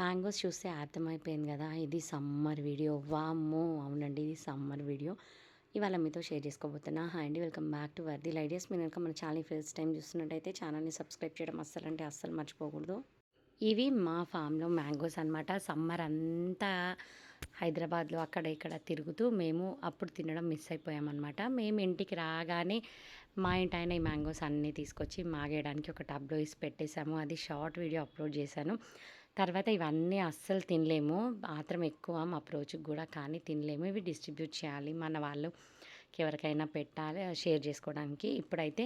Mangoes చూస్తే అర్థమైపోయింది కదా ఇది సమ్మర్ వీడియో. వామ్మో అవునండి ఇది సమ్మర్ వీడియో. ఇవాళ మీతో షేర్ చేసుకోబోతున్నా. హాయ్ అండి welcome back to worthy ideas మీరు కనుక మన ఛానల్ ఫస్ట్ టైం చూస్తున్నట్టయితే ఛానల్ని సబ్స్క్రైబ్ చేయడం అస్సలు అంటే అస్సలు మర్చిపోకూడదు. ఇవి మా ఫామ్లో మ్యాంగోస్ అనమాట సమ్మర్ అంతా హైదరాబాద్లో అక్కడ ఇక్కడ తిరుగుతూ మేము అప్పుడు తినడం మిస్ అయిపోయామన్నమాట. మేము ఇంటికి రాగానే మా ఇంటి ఆయన ఈ మ్యాంగోస్ అన్నీ తీసుకొచ్చి మాగేయడానికి ఒక టబ్లో వేసి పెట్టేశాము. అది షార్ట్ వీడియో అప్లోడ్ చేశాను. తర్వాత ఇవన్నీ అస్సలు తినలేము. మాత్రం ఎక్కువ మా అప్రోచ్కి కూడా కానీ తినలేము. ఇవి డిస్ట్రిబ్యూట్ చేయాలి. మన వాళ్ళు ఎవరికైనా పెట్టాలి షేర్ చేసుకోవడానికి. ఇప్పుడైతే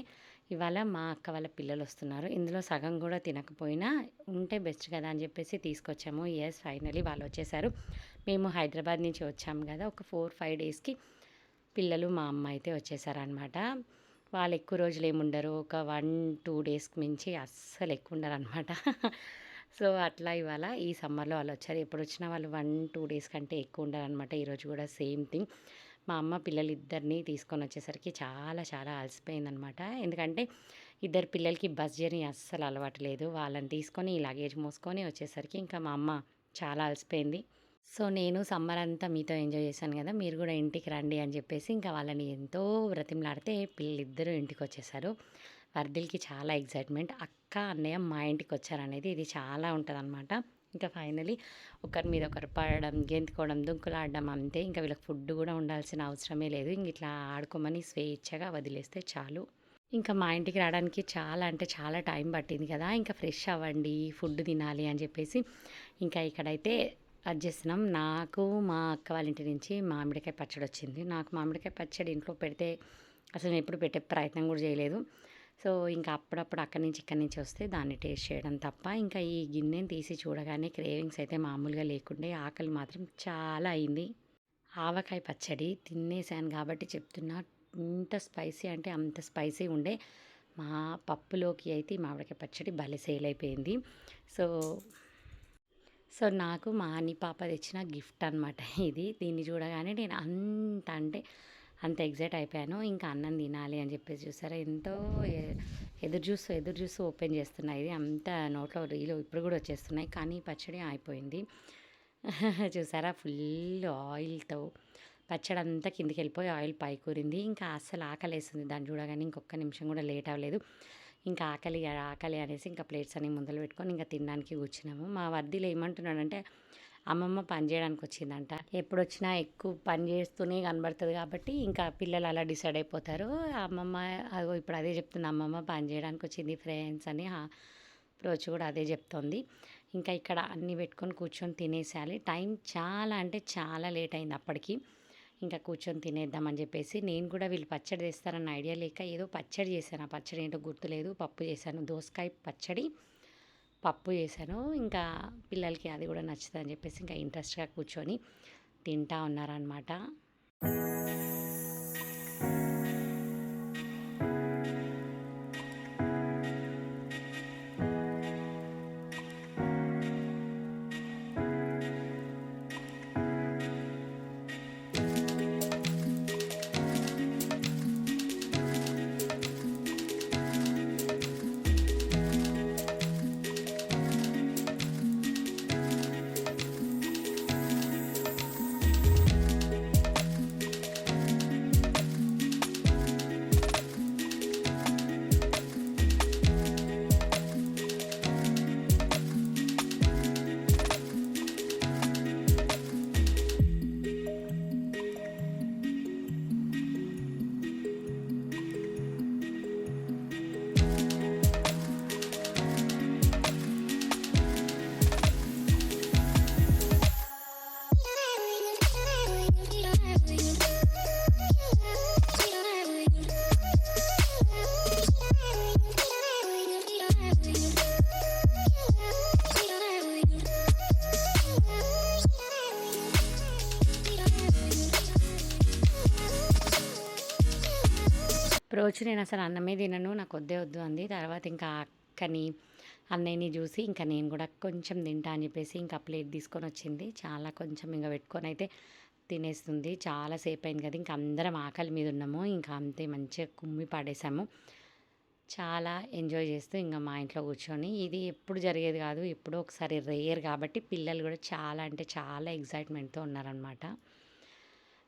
ఇవాళ మా అక్క వాళ్ళ పిల్లలు వస్తున్నారు. ఇందులో సగం కూడా తినకపోయినా ఉంటే బెస్ట్ కదా అని చెప్పేసి తీసుకొచ్చాము. ఎస్ ఫైనలీ వాళ్ళు వచ్చేసారు. మేము హైదరాబాద్ నుంచి వచ్చాము కదా. ఒక ఫోర్ ఫైవ్ డేస్కి పిల్లలు మా అమ్మ అయితే వచ్చేసారనమాట వాళ్ళు ఎక్కువ రోజులు ఏముండరు ఒక వన్ టూ డేస్కి మించి అస్సలు ఎక్కువ ఉండరు అనమాట సో అట్లా ఇవాళ ఈ సమ్మర్లో వాళ్ళు వచ్చారు. ఎప్పుడు వచ్చినా వాళ్ళు వన్ టూ డేస్ కంటే ఎక్కువ ఉండాలన్నమాట. ఈరోజు కూడా సేమ్ థింగ్. మా అమ్మ పిల్లలు ఇద్దరిని తీసుకొని వచ్చేసరికి చాలా చాలా అలసిపోయిందనమాట ఎందుకంటే ఇద్దరు పిల్లలకి బస్ జర్నీ అస్సలు అలవాటు లేదు. వాళ్ళని తీసుకొని ఈ లగేజ్ మోసుకొని వచ్చేసరికి ఇంకా మా అమ్మ చాలా అలసిపోయింది. సో నేను సమ్మర్ అంతా మీతో ఎంజాయ్ చేశాను కదా మీరు కూడా ఇంటికి రండి అని చెప్పేసి ఇంకా వాళ్ళని ఎంతో బ్రతిమలాడితే పిల్లలిద్దరూ ఇంటికి వచ్చేసారు వర్దిల్కి చాలా ఎగ్జైట్మెంట్ అక్క అన్నయ్య మా ఇంటికి వచ్చారనేది ఇది చాలా ఉంటుంది అనమాట ఇంకా ఫైనలీ ఒకరి మీద ఒకరు పడడం గెంతుకోవడం దుంకులాడడం అంతే. ఇంకా వీళ్ళకి ఫుడ్ కూడా ఉండాల్సిన అవసరమే లేదు. ఇంక ఇట్లా ఆడుకోమని స్వేచ్ఛగా వదిలేస్తే చాలు. ఇంకా మా ఇంటికి రావడానికి చాలా అంటే చాలా టైం పట్టింది కదా. ఇంకా ఫ్రెష్ అవ్వండి ఫుడ్ తినాలి అని చెప్పేసి ఇంకా ఇక్కడైతే అది చేసినాం నాకు మా అక్క వాళ్ళ ఇంటి నుంచి మామిడికాయ పచ్చడి వచ్చింది నాకు మామిడికాయ పచ్చడి ఇంట్లో పెడితే అసలు నేను ఎప్పుడు పెట్టే ప్రయత్నం కూడా చేయలేదు. సో ఇంకా అప్పుడప్పుడు అక్కడి నుంచి ఇక్కడి నుంచి వస్తే దాన్ని టేస్ట్ చేయడం తప్ప ఇంకా ఈ గిన్నెని తీసి చూడగానే క్రేవింగ్స్ అయితే మామూలుగా లేకుండే ఆకలి మాత్రం చాలా అయింది. ఆవకాయ పచ్చడి తినేసాను కాబట్టి చెప్తున్నా ఇంత స్పైసీ అంటే అంత స్పైసీ ఉండే మా పప్పులోకి అయితే మామిడికాయ పచ్చడి భలే సేల్ అయిపోయింది. సో సో నాకు మా అని పాప తెచ్చిన గిఫ్ట్ అనమాట ఇది. దీన్ని చూడగానే నేను అంత అంటే అంత ఎగ్జైట్ అయిపోయాను. ఇంకా అన్నం తినాలి అని చెప్పేసి చూసారా ఎంతో ఎదురు చూస్తూ ఎదురు చూస్తూ ఓపెన్ చేస్తున్నాయి ఇది అంత నోట్లో రీలు ఇప్పుడు కూడా వచ్చేస్తున్నాయి కానీ పచ్చడి అయిపోయింది చూసారా ఫుల్ ఆయిల్తో పచ్చడి అంతా కిందికి వెళ్ళిపోయి ఆయిల్ పైకూరింది. ఇంకా అస్సలు ఆకలి వేస్తుంది దాన్ని చూడగానే ఇంకొక నిమిషం కూడా లేట్ అవ్వలేదు. ఇంకా ఆకలి ఆకలి అనేసి ఇంకా ప్లేట్స్ అన్ని ముందలు పెట్టుకొని ఇంకా తినడానికి కూర్చున్నాము. మా వర్దిలో ఏమంటున్నాడంటే అమ్మమ్మ పని చేయడానికి వచ్చిందంట ఎప్పుడు వచ్చినా ఎక్కువ పని చేస్తూనే కనబడుతుంది కాబట్టి ఇంకా పిల్లలు అలా డిసైడ్ అయిపోతారు. అమ్మమ్మ ఇప్పుడు అదే చెప్తుంది అమ్మమ్మ పని చేయడానికి వచ్చింది ఫ్రెండ్స్ అని రోజు కూడా అదే చెప్తోంది. ఇంకా ఇక్కడ అన్నీ పెట్టుకొని కూర్చొని తినేసేయాలి. టైం చాలా అంటే చాలా లేట్ అయింది అప్పటికి. ఇంకా కూర్చొని తినేద్దామని చెప్పేసి నేను కూడా వీళ్ళు పచ్చడి చేస్తారన్న ఐడియా లేక ఏదో పచ్చడి చేశాను. ఆ పచ్చడి ఏంటో గుర్తులేదు. పప్పు చేశాను. దోసకాయ పచ్చడి. పప్పు చేశాను. ఇంకా పిల్లలకి అది కూడా నచ్చుతుందని చెప్పేసి ఇంకా ఇంట్రెస్ట్గా కూర్చొని తింటా ఉన్నారనమాట రోజు నేను అసలు అన్నమే తినను నాకు వద్దే వద్దు అంది. తర్వాత ఇంకా అక్కని అన్నయ్యని చూసి ఇంకా నేను కూడా కొంచెం తింటా అని చెప్పేసి ఇంకా ప్లేట్ తీసుకొని వచ్చింది. చాలా కొంచెం ఇంకా పెట్టుకొని అయితే తినేస్తుంది. చాలా సేపు అయింది కదా ఇంకా అందరం ఆకలి మీద ఉన్నాము. ఇంకా అంతే మంచిగా కుమ్మి పడేసాము. చాలా ఎంజాయ్ చేస్తూ ఇంకా మా ఇంట్లో కూర్చొని. ఇది ఎప్పుడు జరిగేది కాదు ఎప్పుడో ఒకసారి రేయర్ కాబట్టి పిల్లలు కూడా చాలా అంటే చాలా ఎగ్జైట్మెంట్తో ఉన్నారనమాట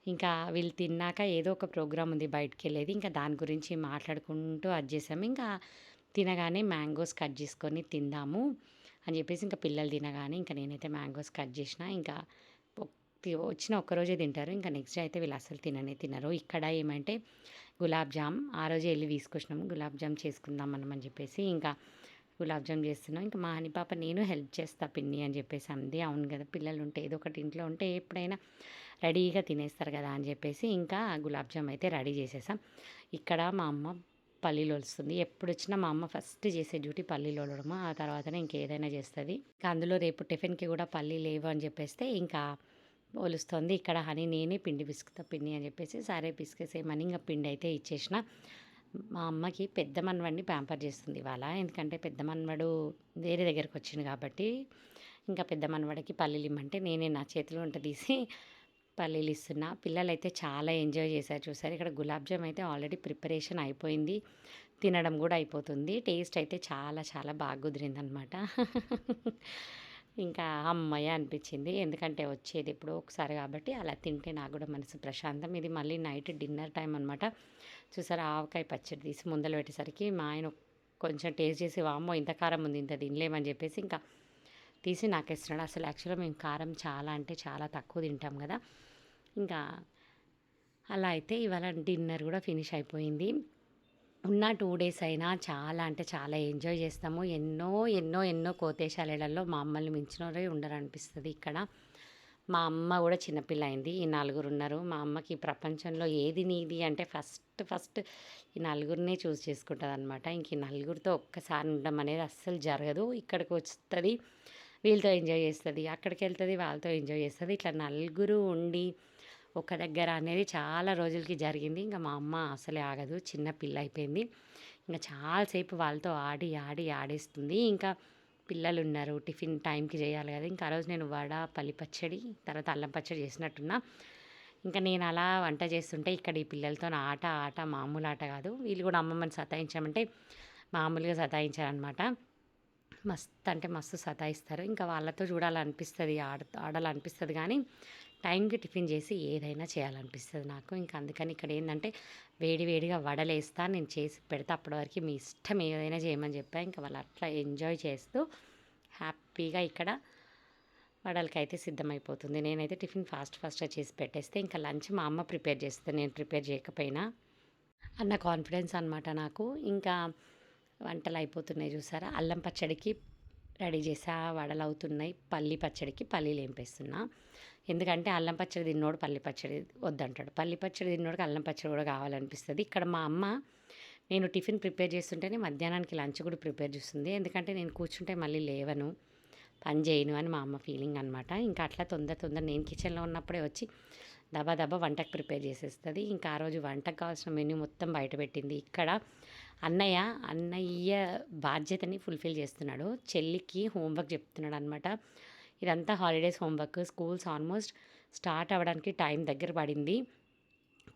ఇంకా వీళ్ళు తిన్నాక ఏదో ఒక ప్రోగ్రామ్ ఉంది బయటకు వెళ్ళేది ఇంకా దాని గురించి మాట్లాడుకుంటూ అది చేసాము. ఇంకా తినగానే మ్యాంగోస్ కట్ చేసుకొని తిందాము అని చెప్పేసి ఇంకా పిల్లలు తినగానే ఇంకా నేనైతే మ్యాంగోస్ కట్ చేసిన. ఇంకా వచ్చిన ఒక్కరోజే తింటారు. ఇంకా నెక్స్ట్ డే అయితే వీళ్ళు అసలు తిననే తినరు. ఇక్కడ ఏమంటే గులాబ్ జామ్. ఆ రోజే వెళ్ళి తీసుకొచ్చినాము. గులాబ్ జామ్ చేసుకుందాం మనం అని చెప్పేసి ఇంకా గులాబ్ జామ్ చేస్తున్నాం. ఇంకా మా అని పాప నేను హెల్ప్ చేస్తా పిన్ని అని చెప్పేసి అంది. అవును కదా పిల్లలు ఉంటే ఏదో ఒకటి ఇంట్లో ఉంటే ఎప్పుడైనా రెడీగా తినేస్తారు కదా అని చెప్పేసి ఇంకా గులాబ్ జామ్ అయితే రెడీ చేసేసాం. ఇక్కడ మా అమ్మ పల్లీలు వస్తుంది ఎప్పుడు వచ్చినా మా అమ్మ ఫస్ట్ చేసే డ్యూటీ పల్లీలు వలడము ఆ తర్వాతనే ఇంకేదైనా చేస్తుంది. ఇంకా అందులో రేపు టిఫిన్కి కూడా పల్లీ లేవు అని చెప్పేస్తే ఇంకా ఒలుస్తుంది. ఇక్కడ హనీ నేనే పిండి పిసుకుతా పిండి అని చెప్పేసి సరే పిసికేసేయమని ఇంకా పిండి అయితే ఇచ్చేసిన. మా అమ్మకి పెద్ద మనవాడిని ప్యాంపర్ చేస్తుంది ఇవాళ. ఎందుకంటే పెద్ద మనవాడు వేరే దగ్గరకు వచ్చింది కాబట్టి ఇంకా పెద్ద మనవాడికి పల్లీలు ఇమ్మంటే నేనే నా చేతిలో ఉంట తీసి పల్లీలు ఇస్తున్నా పిల్లలు అయితే చాలా ఎంజాయ్ చేశారు చూసారు. ఇక్కడ గులాబ్ జామ్ అయితే ఆల్రెడీ ప్రిపరేషన్ అయిపోయింది. తినడం కూడా అయిపోతుంది. టేస్ట్ అయితే చాలా చాలా బాగా కుదిరింది అనమాట ఇంకా అమ్మయ్య అనిపించింది. ఎందుకంటే వచ్చేది ఎప్పుడో ఒకసారి కాబట్టి అలా తింటే నాకు కూడా మనసు ప్రశాంతం. ఇది మళ్ళీ నైట్ డిన్నర్ టైం అనమాట. చూసారా ఆవకాయ పచ్చడి తీసి ముందలు పెట్టేసరికి మా ఆయన కొంచెం టేస్ట్ చేసి వామ్మో ఇంత కారం ఉంది ఇంత తినలేమని చెప్పేసి ఇంకా తీసి నాకు ఇస్తున్నాడు అసలు యాక్చువల్గా మేము కారం చాలా అంటే చాలా తక్కువ తింటాం కదా. ఇంకా అలా అయితే ఇవాళ డిన్నర్ కూడా ఫినిష్ అయిపోయింది. ఉన్న టూ డేస్ అయినా చాలా అంటే చాలా ఎంజాయ్ చేస్తాము. ఎన్నో ఎన్నో ఎన్నో కోతేశాలలో మా అమ్మల్ని మించినోరే ఉండరనిపిస్తుంది ఇక్కడ. మా అమ్మ కూడా చిన్నపిల్ల అయింది ఈ నలుగురు ఉన్నారు మా అమ్మకి ఈ ప్రపంచంలో ఏది నీది అంటే ఫస్ట్ ఫస్ట్ ఈ నలుగురినే చూస్ చేసుకుంటుంది అనమాట ఇంక ఈ నలుగురితో ఒక్కసారి ఉండడం అనేది అస్సలు జరగదు. ఇక్కడికి వస్తుంది వీళ్ళతో ఎంజాయ్ చేస్తుంది అక్కడికి వెళ్తుంది వాళ్ళతో ఎంజాయ్ చేస్తుంది. ఇట్లా నలుగురు ఉండి ఒక దగ్గర అనేది చాలా రోజులకి జరిగింది. ఇంకా మా అమ్మ అసలే ఆగదు. చిన్న పిల్ల అయిపోయింది. ఇంకా చాలాసేపు వాళ్ళతో ఆడి ఆడి ఆడేస్తుంది. ఇంకా పిల్లలు ఉన్నారు. టిఫిన్ టైంకి చేయాలి కదా. ఇంకా ఆ రోజు నేను వడ పల్లి పచ్చడి తర్వాత అల్లం పచ్చడి చేసినట్టున్నా. ఇంకా నేను అలా వంట చేస్తుంటే ఇక్కడ ఈ పిల్లలతో ఆట ఆట మామూలు ఆట కాదు. వీళ్ళు కూడా అమ్మమ్మని సతాయించామంటే మామూలుగా సతాయించారనమాట మస్తు అంటే మస్తు సతాయిస్తారు. ఇంకా వాళ్ళతో చూడాలనిపిస్తుంది ఆడ ఆడాలనిపిస్తుంది కానీ టైంకి టిఫిన్ చేసి ఏదైనా చేయాలనిపిస్తుంది నాకు. ఇంకా అందుకని ఇక్కడ ఏంటంటే వేడి వేడిగా వడలేస్తా నేను చేసి పెడతా. అప్పటి వరకు మీ ఇష్టం ఏదైనా చేయమని చెప్పా. ఇంకా వాళ్ళు అట్లా ఎంజాయ్ చేస్తూ హ్యాపీగా ఇక్కడ వడలకైతే సిద్ధమైపోతుంది. నేనైతే టిఫిన్ ఫాస్ట్ ఫాస్ట్గా చేసి పెట్టేస్తే ఇంకా లంచ్ మా అమ్మ ప్రిపేర్ చేస్తే నేను ప్రిపేర్ చేయకపోయినా అన్న కాన్ఫిడెన్స్ అనమాట నాకు. ఇంకా వంటలు అయిపోతున్నాయి చూసారా? అల్లం పచ్చడికి రెడీ చేసా వడలు అవుతున్నాయి పల్లి పచ్చడికి పల్లీలు ఏంపేస్తున్నా. ఎందుకంటే అల్లం పచ్చడి తిన్నోడు పల్లి పచ్చడి వద్దంటాడు. పల్లి పచ్చడి తిన్నోడికి అల్లం పచ్చడి కూడా కావాలనిపిస్తుంది. ఇక్కడ మా అమ్మ నేను టిఫిన్ ప్రిపేర్ చేస్తుంటేనే మధ్యాహ్నానికి లంచ్ కూడా ప్రిపేర్ చేస్తుంది. ఎందుకంటే నేను కూర్చుంటే మళ్ళీ లేవను పని చేయను అని మా అమ్మ ఫీలింగ్ అనమాట ఇంకా అట్లా తొందర తొందర నేను కిచెన్లో ఉన్నప్పుడే వచ్చి దబా దబా వంటకు ప్రిపేర్ చేసేస్తుంది. ఇంకా ఆ రోజు వంటకు కావాల్సిన మెన్యూ మొత్తం బయట పెట్టింది. ఇక్కడ అన్నయ్య అన్నయ్య బాధ్యతని ఫుల్ఫిల్ చేస్తున్నాడు. చెల్లికి హోంవర్క్ చెప్తున్నాడు అనమాట ఇదంతా holidays homework. Schools almost start అవ్వడానికి టైం దగ్గర పడింది.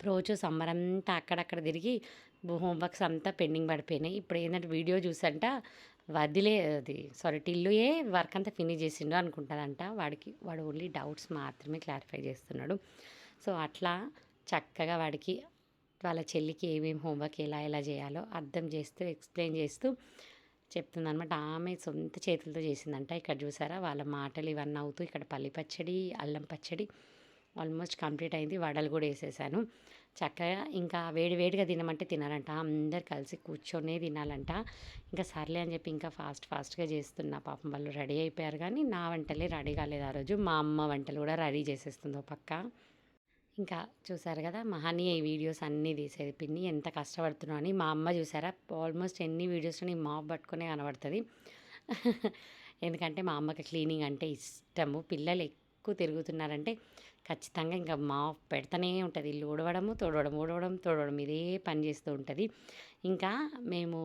రోజు సమ్మర్ అంతా అక్కడక్కడ తిరిగి హోంవర్క్స్ అంతా పెండింగ్ పడిపోయినాయి. ఇప్పుడు ఏంటంటే వీడియో చూసంట వదిలే అది సారీ టిల్లుయే వర్క్ అంతా ఫినిష్ చేసిండు అనుకుంటుందంట. వాడికి వాడు ఓన్లీ డౌట్స్ మాత్రమే క్లారిఫై చేస్తున్నాడు. సో అట్లా చక్కగా వాడికి వాళ్ళ చెల్లికి ఏమేమి హోంవర్క్ ఎలా ఎలా చేయాలో అర్థం చేస్తూ ఎక్స్ప్లెయిన్ చేస్తూ చెప్తుందనమాట ఆమె సొంత చేతులతో చేసిందంట. ఇక్కడ చూసారా? వాళ్ళ మాటలు ఇవన్నీ అవుతూ ఇక్కడ పల్లి పచ్చడి అల్లం పచ్చడి ఆల్మోస్ట్ కంప్లీట్ అయింది. వడలు కూడా వేసేసాను. చక్కగా ఇంకా వేడి వేడిగా తినమంటే తినాలంట. అందరు కలిసి కూర్చొనే తినాలంట. ఇంకా సర్లే అని చెప్పి ఇంకా ఫాస్ట్ ఫాస్ట్గా చేస్తున్నా. పాపం వాళ్ళు రెడీ అయిపోయారు కానీ నా వంటలే రెడీ కాలేదు ఆ రోజు. మా అమ్మ వంటలు కూడా రెడీ చేసేస్తుంది ఒక పక్క. ఇంకా చూసారు కదా! మహాని ఈ వీడియోస్ అన్నీ తీసేది. పిన్ని ఎంత కష్టపడుతున్నావు అని మా అమ్మ చూసారా? ఆల్మోస్ట్ ఎన్ని వీడియోస్ని మాప్ పట్టుకునే కనబడుతుంది. ఎందుకంటే మా అమ్మకి క్లీనింగ్ అంటే ఇష్టము. పిల్లలు ఎక్కువ తిరుగుతున్నారంటే ఖచ్చితంగా ఇంకా మా పెడతానే ఉంటుంది. ఇల్లు ఊడవడము తోడవడం ఊడవడం తోడవడం ఇదే పని చేస్తూ ఉంటుంది. ఇంకా మేము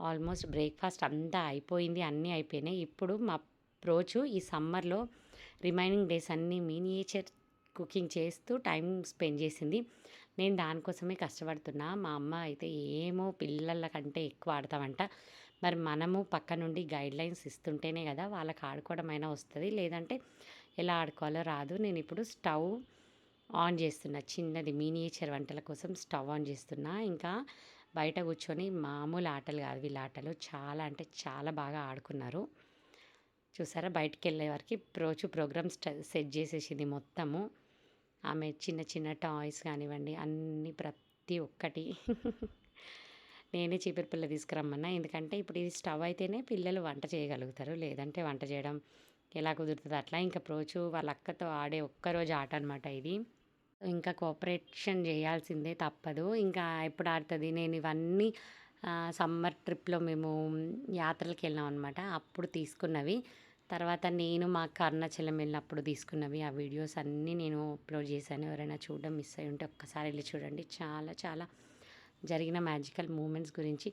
ఆల్మోస్ట్ బ్రేక్ఫాస్ట్ అంతా అయిపోయింది. అన్నీ అయిపోయినాయి. ఇప్పుడు మా రోజు ఈ సమ్మర్లో రిమైనింగ్ డేస్ అన్నీ మినియేచర్ కుకింగ్ చేస్తూ టైం స్పెండ్ చేసింది. నేను దానికోసమే కష్టపడుతున్నా. మా అమ్మ అయితే ఏమో పిల్లల కంటే ఎక్కువ ఆడతామంట మరి మనము పక్క నుండి గైడ్లైన్స్ ఇస్తుంటేనే కదా వాళ్ళకి ఆడుకోవడం అయినా వస్తుంది. లేదంటే ఎలా ఆడుకోవాలో రాదు. నేను ఇప్పుడు స్టవ్ ఆన్ చేస్తున్నా. చిన్నది మినియేచర్ వంటల కోసం స్టవ్ ఆన్ చేస్తున్నా. ఇంకా బయట కూర్చొని మామూలు ఆటలు కాదు. వీళ్ళ ఆటలు చాలా అంటే చాలా బాగా ఆడుకున్నారు. చూసారా? బయటికి వెళ్ళే వారికి రోజు ప్రోగ్రామ్ సెట్ చేసేసింది మొత్తము. ఆమె చిన్న చిన్న టాయ్స్ కానివ్వండి అన్నీ ప్రతి ఒక్కటి. నేనే చీపురు పిల్ల తీసుకురమ్మన్నా. ఎందుకంటే ఇప్పుడు ఇది స్టవ్ అయితేనే పిల్లలు వంట చేయగలుగుతారు. లేదంటే వంట చేయడం ఎలా కుదురుతుంది అట్లా. ఇంకా ప్రోచు వాళ్ళ అక్కతో ఆడే ఒక్కరోజు ఆట అనమాట ఇది. ఇంకా కోఆపరేషన్ చేయాల్సిందే తప్పదు. ఇంకా ఎప్పుడు ఆడుతుంది? నేను ఇవన్నీ సమ్మర్ ట్రిప్లో మేము యాత్రలకు వెళ్ళాం అనమాట అప్పుడు తీసుకున్నవి. తర్వాత నేను మా అరుణాచలం వెళ్ళినప్పుడు తీసుకున్నవి. ఆ వీడియోస్ అన్నీ నేను అప్లోడ్ చేశాను. ఎవరైనా చూడడం మిస్ అయి ఉంటే ఒక్కసారి వెళ్ళి చూడండి. చాలా చాలా జరిగిన మ్యాజికల్ మూమెంట్స్ గురించి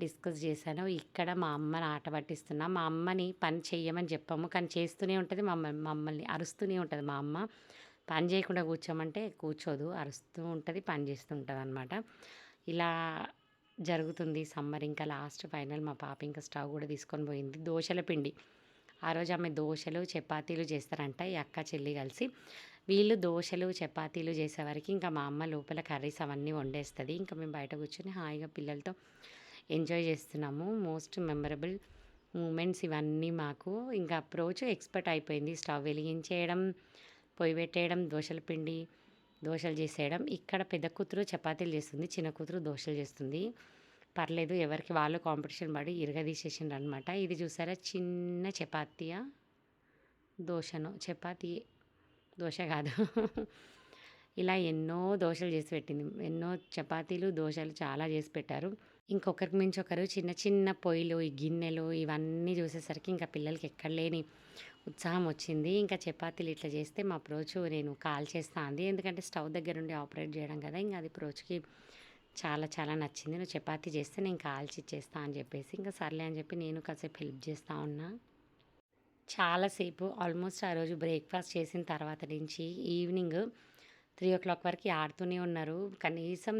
డిస్కస్ చేశాను. ఇక్కడ మా అమ్మని ఆట పట్టిస్తున్నా. మా అమ్మని పని చేయమని చెప్పాము. కానీ చేస్తూనే ఉంటుంది. మమ్మల్ని మమ్మల్ని అరుస్తూనే ఉంటుంది మా అమ్మ. పని చేయకుండా కూర్చోమంటే కూర్చోదు. అరుస్తూ ఉంటుంది పని చేస్తూ ఉంటుంది అనమాట ఇలా జరుగుతుంది. సమ్మర్ ఇంకా లాస్ట్ ఫైనల్. మా పాప ఇంకా స్టవ్ కూడా తీసుకొని పోయింది. దోశల పిండి. ఆ రోజు ఆమె దోశలు చపాతీలు చేస్తారంట. ఈ అక్క చెల్లి కలిసి. వీళ్ళు దోశలు చపాతీలు చేసేవారికి ఇంకా మా అమ్మ లోపల కర్రీస్ అవన్నీ వండేస్తుంది. ఇంకా మేము బయట కూర్చొని హాయిగా పిల్లలతో ఎంజాయ్ చేస్తున్నాము. మోస్ట్ మెమరబుల్ మూమెంట్స్ ఇవన్నీ మాకు. ఇంకా అప్రోచ్ ఎక్స్పర్ట్ అయిపోయింది. స్టవ్ వెలిగించేయడం పొయ్యి పెట్టేయడం దోశల పిండి దోశలు చేసేయడం. ఇక్కడ పెద్ద కూతురు చపాతీలు చేస్తుంది చిన్న కూతురు దోశలు చేస్తుంది. పర్లేదు ఎవరికి వాళ్ళు కాంపిటీషన్ పడి ఇరగదీసేసిండ్రు అనమాట ఇది చూసారా? చిన్న చపాతీయా దోశను చపాతీ దోశ కాదు. ఇలా ఎన్నో దోశలు చేసి పెట్టింది. ఎన్నో చపాతీలు దోశలు చాలా చేసి పెట్టారు. ఇంకొకరికి మించి ఒకరు చిన్న చిన్న పొయ్యిలు ఈ గిన్నెలు ఇవన్నీ చూసేసరికి ఇంకా పిల్లలకి ఎక్కడ లేని ఉత్సాహం వచ్చింది. ఇంకా చపాతీలు ఇట్లా చేస్తే మా ప్రోచు నేను కాల్ చేస్తా అంది. ఎందుకంటే స్టవ్ దగ్గర నుండి ఆపరేట్ చేయడం కదా ఇంకా అది ప్రోచుకి చాలా చాలా నచ్చింది. నువ్వు చపాతీ చేస్తే నేను కాల్చి ఇచ్చేస్తా అని చెప్పేసి ఇంకా సర్లే అని చెప్పి నేను కాసేపు హెల్ప్ చేస్తూ ఉన్నా. చాలాసేపు ఆల్మోస్ట్ ఆ రోజు బ్రేక్ఫాస్ట్ చేసిన తర్వాత నుంచి ఈవినింగ్ త్రీ ఓ క్లాక్ వరకు ఆడుతూనే ఉన్నారు. కనీసం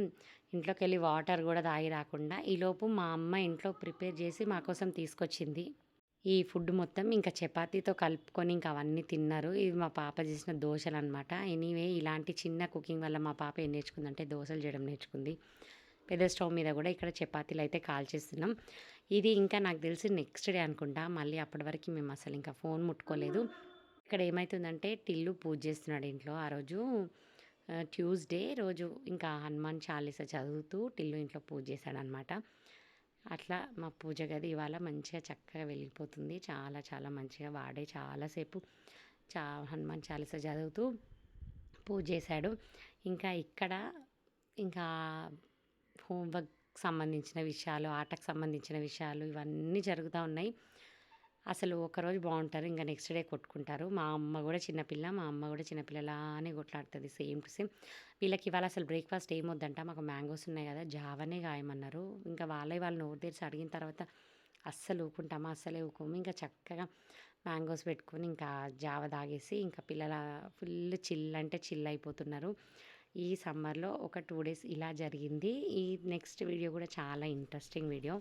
ఇంట్లోకి వెళ్ళి వాటర్ కూడా తాగి రాకుండా. ఈలోపు మా అమ్మ ఇంట్లో ప్రిపేర్ చేసి మా కోసం తీసుకొచ్చింది. ఈ ఫుడ్ మొత్తం ఇంకా చపాతీతో కలుపుకొని ఇంకా అవన్నీ తిన్నారు. ఇది మా పాప చేసిన దోశలు అనమాట ఎనీవే ఇలాంటి చిన్న కుకింగ్ వల్ల మా పాప ఏం నేర్చుకుందంటే దోశలు చేయడం నేర్చుకుంది. పెద్ద స్టవ్ మీద కూడా ఇక్కడ చపాతీలు అయితే కాల్ చేస్తున్నాం ఇది ఇంకా నాకు తెలిసి నెక్స్ట్ డే అనుకుంటా. మళ్ళీ అప్పటి వరకు మేము అసలు ఇంకా ఫోన్ ముట్టుకోలేదు. ఇక్కడ ఏమవుతుందంటే టిల్లు పూజ చేస్తున్నాడు ఇంట్లో ఆ రోజు. ట్యూస్డే రోజు ఇంకా హనుమాన్ చాలీస చదువుతూ టిల్లు ఇంట్లో పూజ చేశాడనమాట. అట్లా మా పూజ గది ఇవాళ మంచిగా చక్కగా వెళ్ళిపోతుంది. చాలా చాలా మంచిగా వాడే చాలాసేపు చా హనుమాన్ చాలీస చదువుతూ పూజ చేశాడు. ఇంకా ఇక్కడ ఇంకా హోంవర్క్ సంబంధించిన విషయాలు ఆటకు సంబంధించిన విషయాలు ఇవన్నీ జరుగుతూ ఉన్నాయి. అసలు ఒకరోజు బాగుంటారు. ఇంకా నెక్స్ట్ డే కొట్టుకుంటారు. మా అమ్మ కూడా చిన్నపిల్ల మా అమ్మ కూడా చిన్నపిల్లలానే కొట్లాడుతుంది. Same to same. వీళ్ళకి ఇవాళ అసలు బ్రేక్ఫాస్ట్ ఏమొద్దంట మాకు మ్యాంగోస్ ఉన్నాయి కదా జావనే గాయమన్నారు ఇంకా వాళ్ళే వాళ్ళు నోరు తెరిచి అడిగిన తర్వాత అస్సలు ఊకుంటామా అస్సలే ఊకోము. ఇంకా చక్కగా మ్యాంగోస్ పెట్టుకొని ఇంకా జావ తాగేసి ఇంకా పిల్లల ఫుల్ చిల్ అంటే చిల్ అయిపోతున్నారు. ఈ సమ్మర్లో ఒక టూ డేస్ ఇలా జరిగింది. ఈ నెక్స్ట్ వీడియో కూడా చాలా ఇంట్రెస్టింగ్ వీడియో.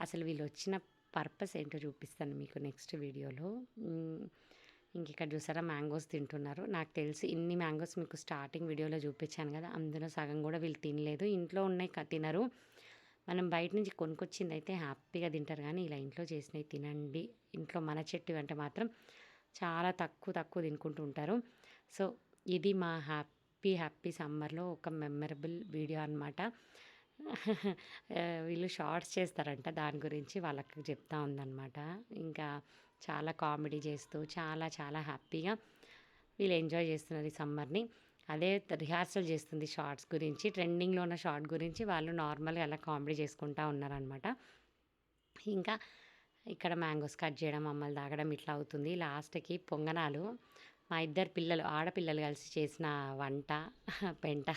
అసలు వీళ్ళు వచ్చిన పర్పస్ ఏంటో చూపిస్తాను మీకు నెక్స్ట్ వీడియోలో. ఇంక ఇక్కడ చూసారా మ్యాంగోస్ తింటున్నారు. నాకు తెలిసి ఇన్ని మ్యాంగోస్ మీకు స్టార్టింగ్ వీడియోలో చూపించాను కదా అందులో సగం కూడా వీళ్ళు తినలేదు. ఇంట్లో ఉన్నాయి తినరు. మనం బయట నుంచి కొనుక్కొచ్చింది అయితే హ్యాపీగా తింటారు కానీ ఇలా ఇంట్లో చేసినవి తినండి. ఇంట్లో మన చెట్టు అంటే మాత్రం చాలా తక్కువ తక్కువ తినుకుంటూ ఉంటారు. సో ఇది మా హ్యాపీ హ్యాపీ సమ్మర్లో ఒక మెమరబుల్ వీడియో అనమాట వీళ్ళు షార్ట్స్ చేస్తారంట. దాని గురించి వాళ్ళకి చెప్తా ఉందన్నమాట. ఇంకా చాలా కామెడీ చేస్తూ చాలా చాలా హ్యాపీగా వీళ్ళు ఎంజాయ్ చేస్తున్నారు ఈ సమ్మర్ని. అదే రిహార్సల్ చేస్తుంది షార్ట్స్ గురించి. ట్రెండింగ్లో ఉన్న షార్ట్ గురించి వాళ్ళు నార్మల్గా అలా కామెడీ చేసుకుంటూ ఉన్నారనమాట ఇంకా ఇక్కడ మ్యాంగోస్ కట్ చేయడం మమ్మల్ని తాగడం ఇట్లా అవుతుంది. లాస్ట్కి పొంగనాలు. మా ఇద్దరు పిల్లలు ఆడపిల్లలు కలిసి చేసిన వంట పెంట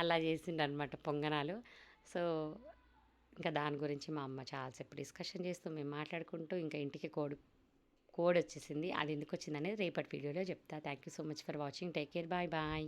అలా చేసిండనమాట పొంగనాలు. సో ఇంకా దాని గురించి మా అమ్మ చాలాసేపు డిస్కషన్ చేస్తూ మేము మాట్లాడుకుంటూ ఇంకా ఇంటికి కోడి కోడ్ వచ్చేసింది అది ఎందుకు వచ్చింది అనేది రేపటి వీడియోలో చెప్తా. Thank you so much for watching take care bye bye